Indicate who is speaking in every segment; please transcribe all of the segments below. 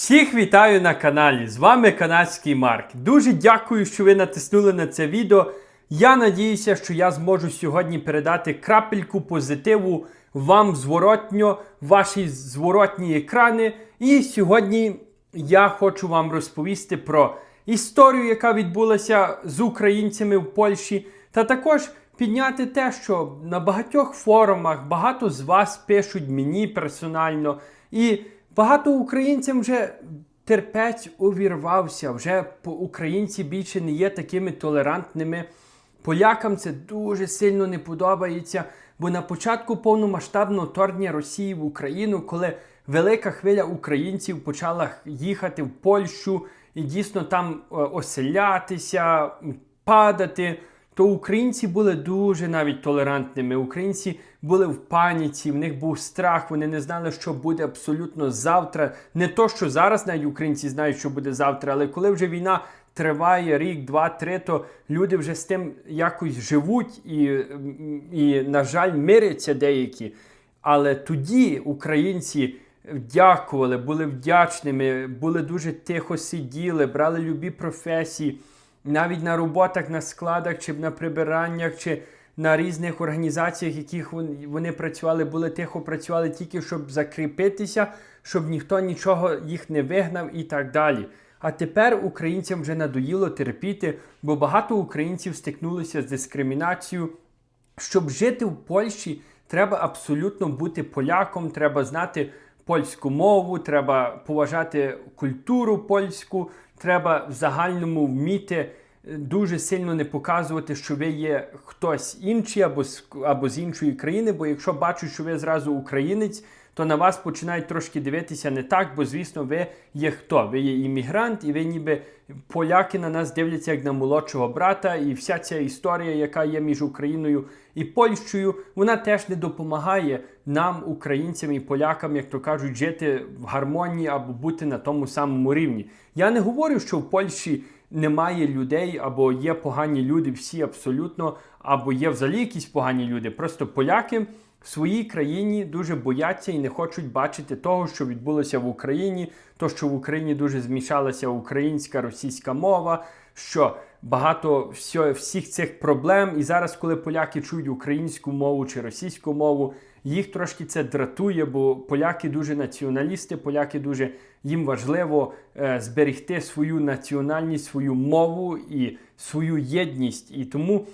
Speaker 1: Всіх вітаю на каналі. З вами канадський Марк. Дуже дякую, що ви натиснули на це відео. Я надіюся, що я зможу сьогодні передати крапельку позитиву вам зворотньо, ваші зворотні екрани. І сьогодні я хочу вам розповісти про історію, яка відбулася з українцями в Польщі, та також підняти те, що на багатьох форумах багато з вас пишуть мені персонально, і багато українцям вже терпець увірвався. Вже українці більше не є такими толерантними. Полякам це дуже сильно не подобається, бо на початку повномасштабного вторгнення Росії в Україну, коли велика хвиля українців почала їхати в Польщу і дійсно там е, оселятися, падати, то українці були дуже навіть толерантними. Українці були в паніці, в них був страх, вони не знали, що буде абсолютно завтра. Не то, що зараз навіть українці знають, що буде завтра, але коли вже війна триває рік, два, три, то люди вже з тим якось живуть і, і на жаль, миряться деякі. Але тоді українці дякували, були вдячними, були дуже тихо сиділи, брали любі професії, навіть на роботах, на складах, чи на прибираннях, чи на різних організаціях, яких вон- вони працювали, були тихо працювали тільки щоб закріпитися, щоб ніхто нічого їх не вигнав і так далі. А тепер українцям вже надоїло терпіти, бо багато українців стикнулися з дискримінацією. Щоб жити в Польщі, треба абсолютно бути поляком, треба знати польську мову, треба поважати культуру польську, треба в загальному вміти е, дуже сильно не показувати, що ви є хтось інший або з, або з іншої країни. Бо якщо бачу, що ви зразу українець, то на вас починають трошки дивитися не так, бо звісно, ви є хто? Ви є іммігрант, і ви ніби поляки на нас дивляться як на молодшого брата, і вся ця історія, яка є між Україною і Польщею, вона теж не допомагає нам, українцям і полякам, як то кажуть, жити в гармонії або бути на тому самому рівні. Я не говорю, що в Польщі немає людей, або є погані люди, всі абсолютно, або є взагалі якісь погані люди. Просто поляки в своїй країні дуже бояться і не хочуть бачити того, що відбулося в Україні, то що в Україні дуже змішалася українська російська мова, що багато всіх цих проблем. І зараз, коли поляки чують українську мову чи російську мову, їх трошки це дратує, бо поляки дуже націоналісти, поляки дуже їм важливо е, зберегти свою національність, свою мову і свою єдність. І тому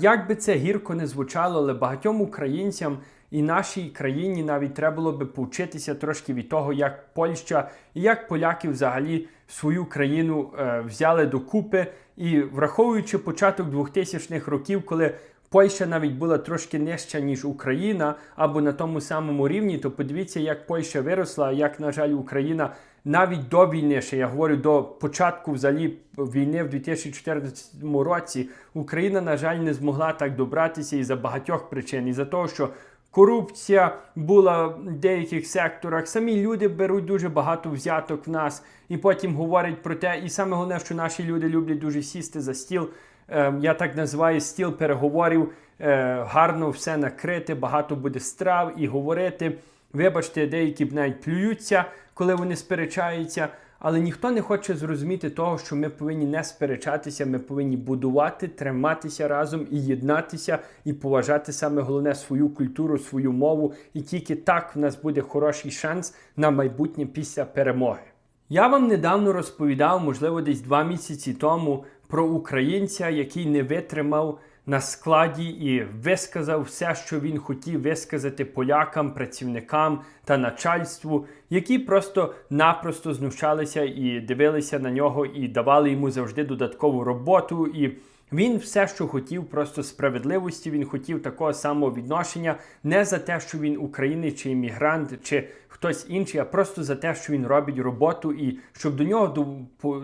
Speaker 1: Як би це гірко не звучало, але багатьом українцям і нашій країні навіть треба було би повчитися трошки від того, як Польща і як поляки взагалі свою країну е, взяли докупи. І враховуючи початок 2000-х років, коли Польща навіть була трошки нижча, ніж Україна, або на тому самому рівні, то подивіться, як Польща виросла, як, на жаль, Україна навіть до війни, ще я говорю до початку взагалі війни в 2014 році, Україна, на жаль, не змогла так добратися із за багатьох причин. І за того, що корупція була в деяких секторах, самі люди беруть дуже багато взяток в нас і потім говорять про те, і саме головне, що наші люди люблять дуже сісти за стіл. Е, я так називаю стіл переговорів, е, гарно все накрити, багато буде страв і говорити. Вибачте, деякі б навіть плюються, коли вони сперечаються, але ніхто не хоче зрозуміти того, що ми повинні не сперечатися, ми повинні будувати, триматися разом і єднатися, і поважати саме головне свою культуру, свою мову. І тільки так в нас буде хороший шанс на майбутнє після перемоги. Я вам недавно розповідав, можливо, десь два місяці тому, про українця, який не витримав на складі і висказав все, що він хотів висказати полякам, працівникам та начальству, які просто-напросто знущалися і дивилися на нього, і давали йому завжди додаткову роботу. І він все, що хотів, просто справедливості. Він хотів такого самого відношення, не за те, що він українець чи іммігрант, чи хтось інший, а просто за те, що він робить роботу, і щоб до нього до- по-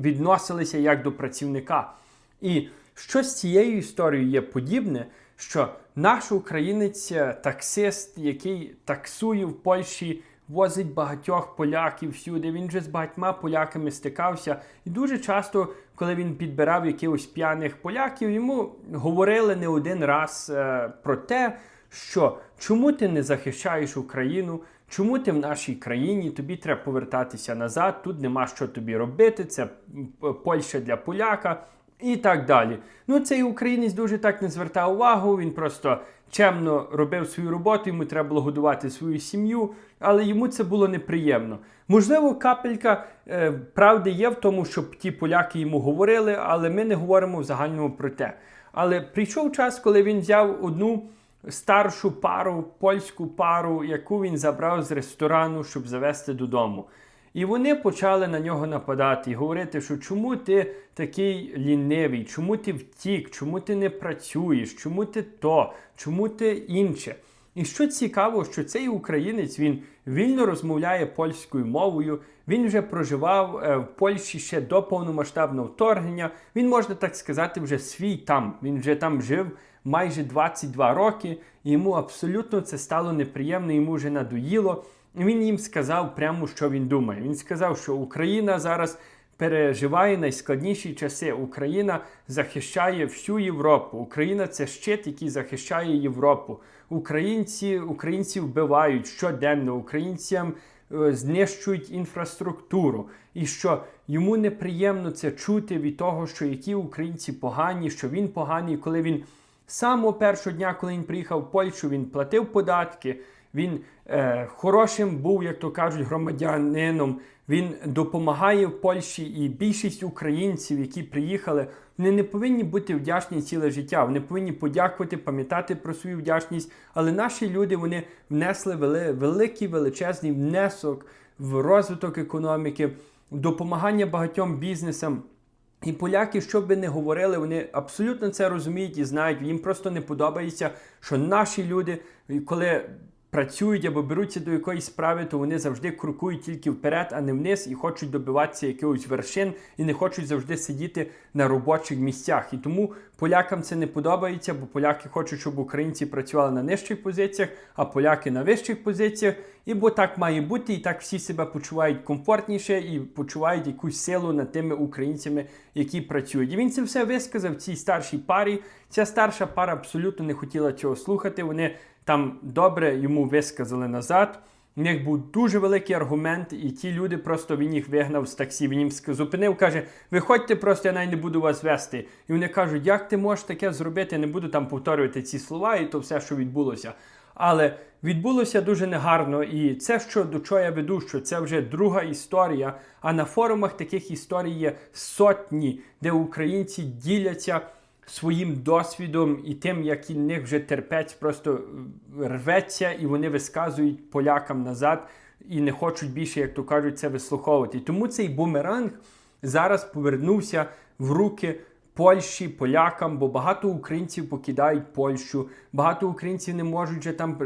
Speaker 1: відносилися як до працівника. І що з цією історією є подібне, що наш українець, е, таксист, який таксує в Польщі, возить багатьох поляків всюди. Він вже з багатьма поляками стикався. І дуже часто, коли він підбирав якихось п'яних поляків, йому говорили не один раз е, про те, що чому ти не захищаєш Україну, Чому ти в нашій країні? Тобі треба повертатися назад, тут нема що тобі робити, це Польща для поляка і так далі. Ну, цей українець дуже так не звертав увагу, він просто чемно робив свою роботу, йому треба було годувати свою сім'ю, але йому це було неприємно. Можливо, капелька е, правди є в тому, щоб ті поляки йому говорили, але ми не говоримо в загальному про те. Але прийшов час, коли він взяв одну старшу пару, польську пару, яку він забрав з ресторану, щоб завести додому. І вони почали на нього нападати і говорити, що чому ти такий лінивий, чому ти втік, чому ти не працюєш, чому ти то, чому ти інше. І що цікаво, що цей українець він вільно розмовляє польською мовою. Він вже проживав е, в Польщі ще до повномасштабного вторгнення. Він можна так сказати, вже свій там. Він вже там жив майже 22 роки. І йому абсолютно це стало неприємно, йому вже надоїло. Він їм сказав прямо, що він думає. Він сказав, що Україна зараз переживає найскладніші часи. Україна захищає всю Європу. Україна це щит, який захищає Європу. Українці українців вбивають щоденно. Українцям е, знищують інфраструктуру. І що йому неприємно це чути від того, що які українці погані, що він поганий, коли він самого першого дня, коли він приїхав в Польщу, він платив податки. Він е, хорошим був, як то кажуть, громадянином. Він допомагає в Польщі, і більшість українців, які приїхали, вони не повинні бути вдячні ціле життя. Вони повинні подякувати, пам'ятати про свою вдячність. Але наші люди вони внесли вели, великий величезний внесок в розвиток економіки, допомагання багатьом бізнесам. І поляки, що би не говорили, вони абсолютно це розуміють і знають. Їм просто не подобається, що наші люди, коли працюють або беруться до якоїсь справи, то вони завжди крокують тільки вперед, а не вниз, і хочуть добиватися якихось вершин, і не хочуть завжди сидіти на робочих місцях. І тому полякам це не подобається, бо поляки хочуть, щоб українці працювали на нижчих позиціях, а поляки на вищих позиціях. І бо так має бути, і так всі себе почувають комфортніше і почувають якусь силу над тими українцями, які працюють. І він це все висказав цій старшій парі. Ця старша пара абсолютно не хотіла цього слухати. Вони там добре йому висказали назад. У них був дуже великий аргумент, і ті люди просто він їх вигнав з таксі. Він їм зупинив, каже: Виходьте, просто я навіть не буду вас вести. І вони кажуть, як ти можеш таке зробити? Я не буду там повторювати ці слова, і то все, що відбулося. Але відбулося дуже негарно, і це, що до чого я веду, що це вже друга історія. А на форумах таких історій є сотні, де українці діляться своїм досвідом і тим, як і них вже терпець просто рветься, і вони висказують полякам назад і не хочуть більше, як то кажуть, це вислуховувати. Тому цей бумеранг зараз повернувся в руки. Польщі, полякам, бо багато українців покидають Польщу, багато українців не можуть вже там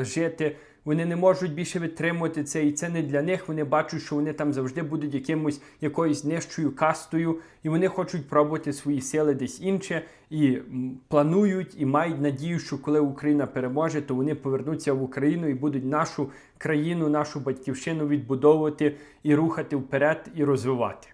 Speaker 1: жити, вони не можуть більше витримувати це, і це не для них. Вони бачать, що вони там завжди будуть якимось якоюсь нижчою кастою, і вони хочуть пробувати свої сили десь інше, і планують і мають надію, що коли Україна переможе, то вони повернуться в Україну і будуть нашу країну, нашу батьківщину відбудовувати і рухати вперед і розвивати.